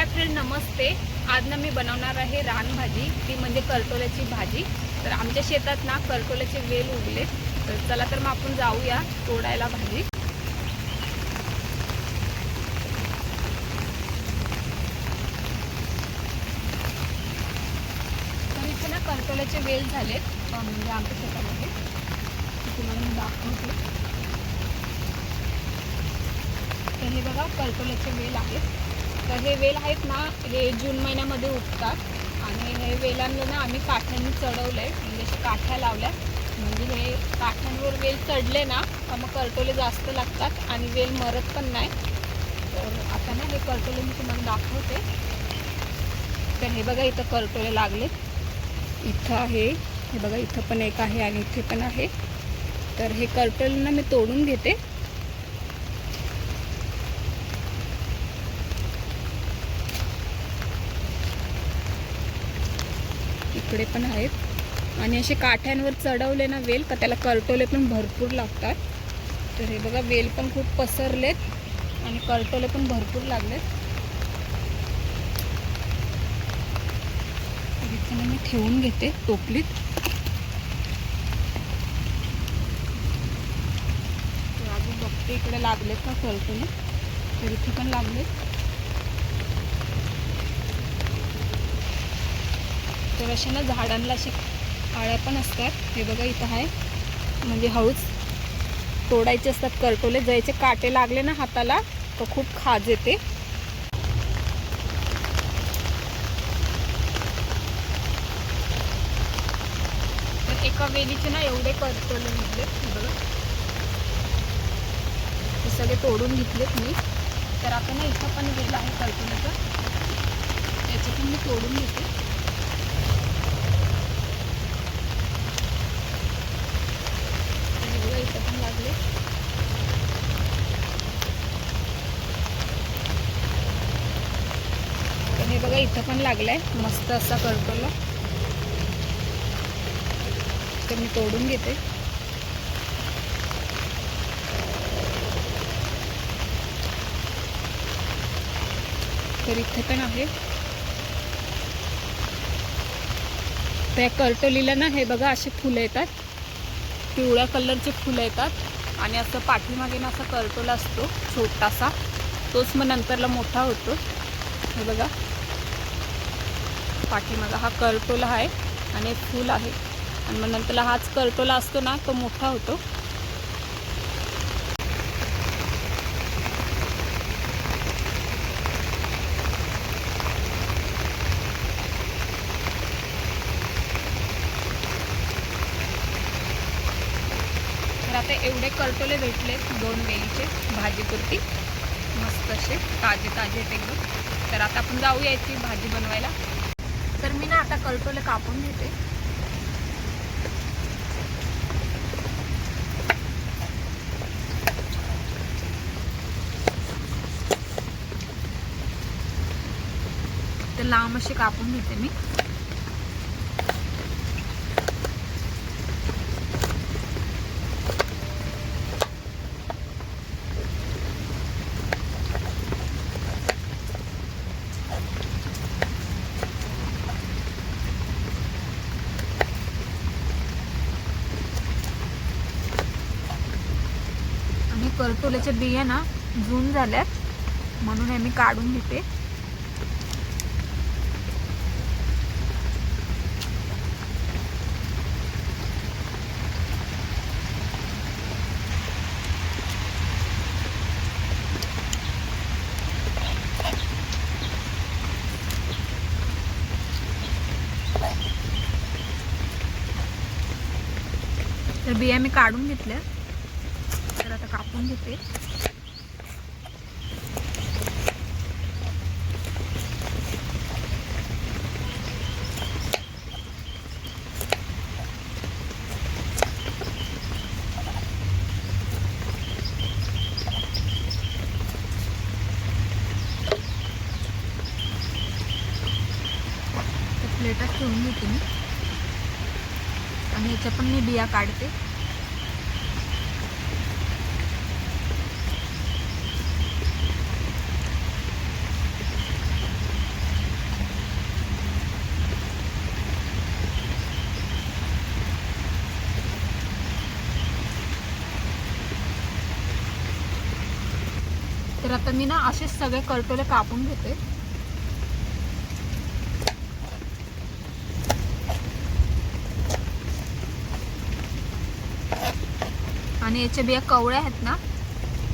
Hi friend नमस्ते. आज ना मी बनवणार आहे रानभाजी. ती म्हणजे करटोल्याची भाजी. तर आमच्या शेतात ना करटोल्याचे वेल उगले. तर चला तर मग आपण जाऊया तोडायला भाजी. तर इथे ना करटोल्याचे वेल झालेत. म्हणजे आमच्या शेतामध्ये. तुम्हाला मी दाखवते. तर हे बघा करटोल्याचे वेल आहेत. तर हे वेल आहेत ना हे जून महिन्यामध्ये उठतात आणि हे वेलांना ना आम्ही काठ्यांनी चढवलं आहे म्हणजे अशा काठ्या लावल्या म्हणजे हे काठ्यांवर वेल चढले ना तर मग करटोले जास्त लागतात आणि वेल मरत पण नाही. तर आता ना हे करटोले मी तुम्हाला दाखवते. तर हे बघा इथं करटोले लागलेत. इथं आहे हे बघा इथं पण एक आहे आणि इथे पण आहे. तर हे करटोले ना मी तोडून घेते. इकडे पण आहेत. आणि असे काठ्यांवर चढवले ना वेल का त्याला करटोले पण भरपूर लागतात. तर हे बघा वेल पण खूप पसरलेत आणि करटोले पण भरपूर लागलेत. तर मी ठेवून घेते टोपलीत. तर अजून बघते इकडे लागलेत का करटोले? तर इथे पण लागलेत. तर अशा ना झाडांना अशी आळ्या पण असतात. हे बघा इथं आहे. म्हणजे हळूच तोडायचे असतात करटोले. जायचे काटे लागले ना हाताला तर खूप खाज येते. तर एका वेलीचे ना एवढे करटोले निघले बघा. सगळे तोडून घेतलेत मी. तर आपण ना इथं पण वेल आहे करटोल्याचं. याच्यातून पण मी तोडून घेते आणि बघा इथं पण लागले तर हे लागलाय. मस्त असा करटोला तर मी तोडून घेते. तर इथे पण आहे. त्या करटोलीला ना हे बघा असे फुलं येतात. पिवळ्या कलरचे फुलं येतात. आणि असं पाठीमागे ना असा करटोला असतो छोटासा. तोच मग नंतरला मोठा होतो. हे बघा. पाठीमागा हा करटोला आहे आणि एक फूल आहे. आणि मग नंतर हाच करटोला असतो ना तो मोठा होतो. तर आता एवढे करटोले भेटले दोन वेलीचे भाजीपुरती. मस्त असे ताजे ताजे आहेत एकदम. तर आता आपण जाऊया इथे भाजी बनवायला. तर मी ना आता करटोले कापून घेते. तर लांब असे कापून घेते मी. आणि बिया ना जून झाल्यात. म्हणून हे मी काढून घेते. तर बिया मी काढून घेतल्या तर आता कापून घेते. प्लेटात ठेवून घेते मी. आणि याच्या पण मी बिया काढते. तर मी ना असेच सगळे करटोले कापून घेते. आणि याच्या बिया कवळ्या आहेत ना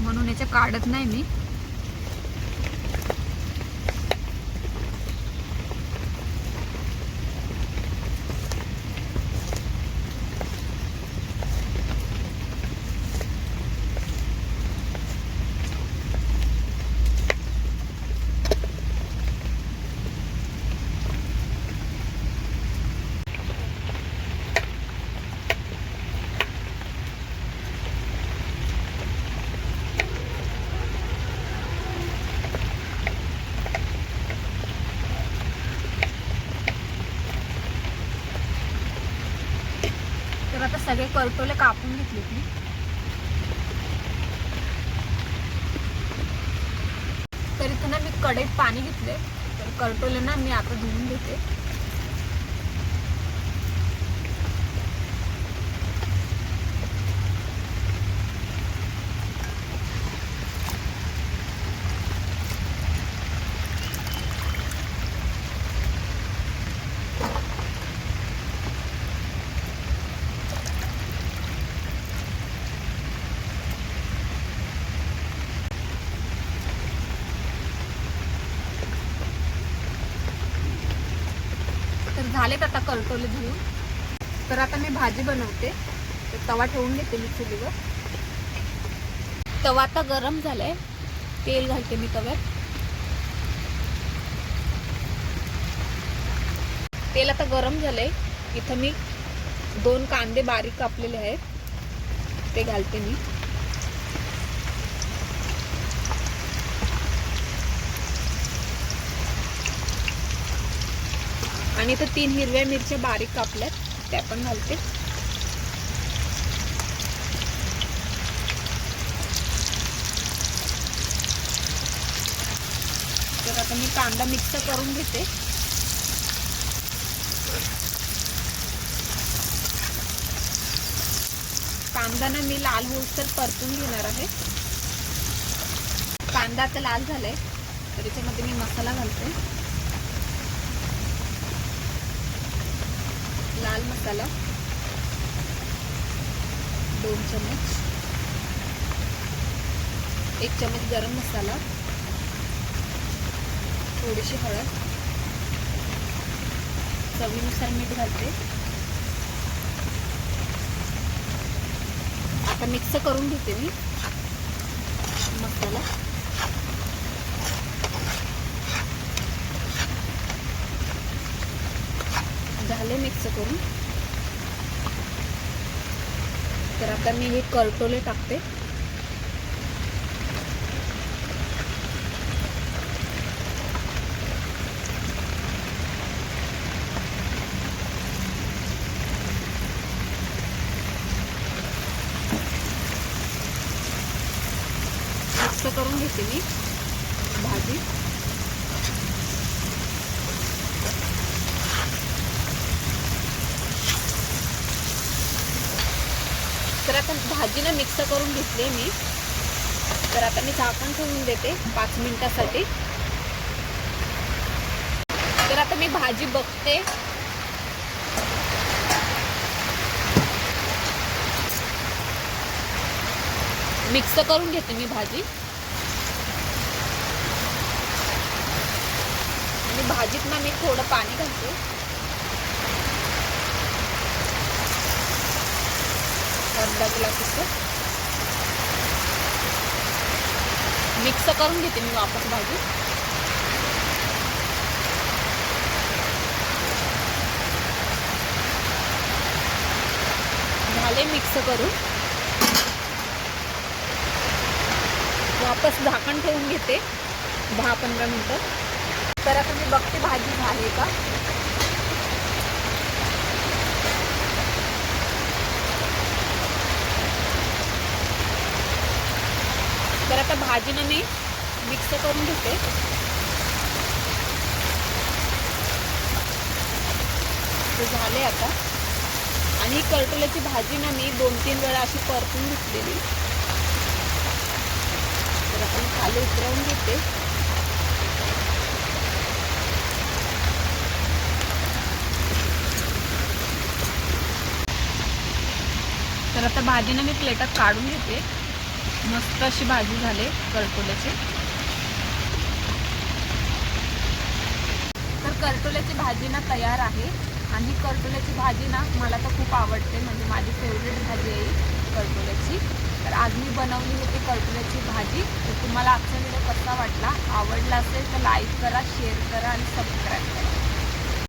म्हणून याच्या काढत नाही मी. आता सगळे करटोले कापून घेतले मी तर इथं ना मी कडेत पाणी घेतले तर करटोले ना मी आता धुवून घेते. तर झालेत आता कलटोले धुवून. तर आता मी भाजी बनवते. तर तवा ठेवून घेते मी चुलीवर. तवा आता गरम झालाय. तेल घालते मी तव्यात. तेल आता गरम झालंय. इथं मी दोन कांदे बारीक कापलेले आहेत. ते घालते मी. आणि इथं तीन हिरव्या मिरच्या बारीक कापल्यात त्या पण घालते. तर आता मी कांदा मिक्स करून घेते. कांदा ना मी लाल होईस्तर परतून घेणार आहे. कांदा आता लाल झालाय तर याच्यामध्ये मी मसाला घालते. लाल मसाला दोन चमच एक चमच गरम मसाला थोडीशी हळद चवीनुसार मीठ घालते. आता मिक्स करून घेते मी मसाला. झाले मिक्स करून. तर आता मी हे करटोले टाकते. मिक्स करून घेते मी भाजी तर आता भाजी ना मिक्स करून घेतली मी. तर आता मी झाकण ठेवून देते पाच मिनिटासाठी. तर आता मी भाजी बघते. मिक्स करून घेते मी भाजी. आणि भाजीत ना मी थोडं पाणी घालते. अर्धा ग्लास असतो मिक्स करून घेते मी वापस भाजी. झाले मिक्स करून. वापस झाकण ठेवून घेते दहा पंधरा मिनटं. तर आता मी बघते भाजी झाली का. आता भाजीनं मी मिक्स करून घेते. ते झाले आता. आणि ही करटोल्याची भाजी ना मी दोन तीन वेळा अशी परतून घेतलेली. तर आपण खाली उतरवून घेते. तर आता भाजीनं मी प्लेटात काढून घेते. मस्त अशी भाजी झाली करटोल्याची तर करटोल्याची भाजी ना तयार आहे. आणि करटोल्याची भाजी ना मला तर खूप आवडते. म्हणजे माझी फेवरेट भाजी आहे ही करटोल्याची तर आज मी बनवली होती करटोल्याची भाजी. तर तुम्हाला आजचा व्हिडिओ कसा वाटला? आवडला असेल तर लाईक करा शेअर करा आणि सबस्क्राईब करा.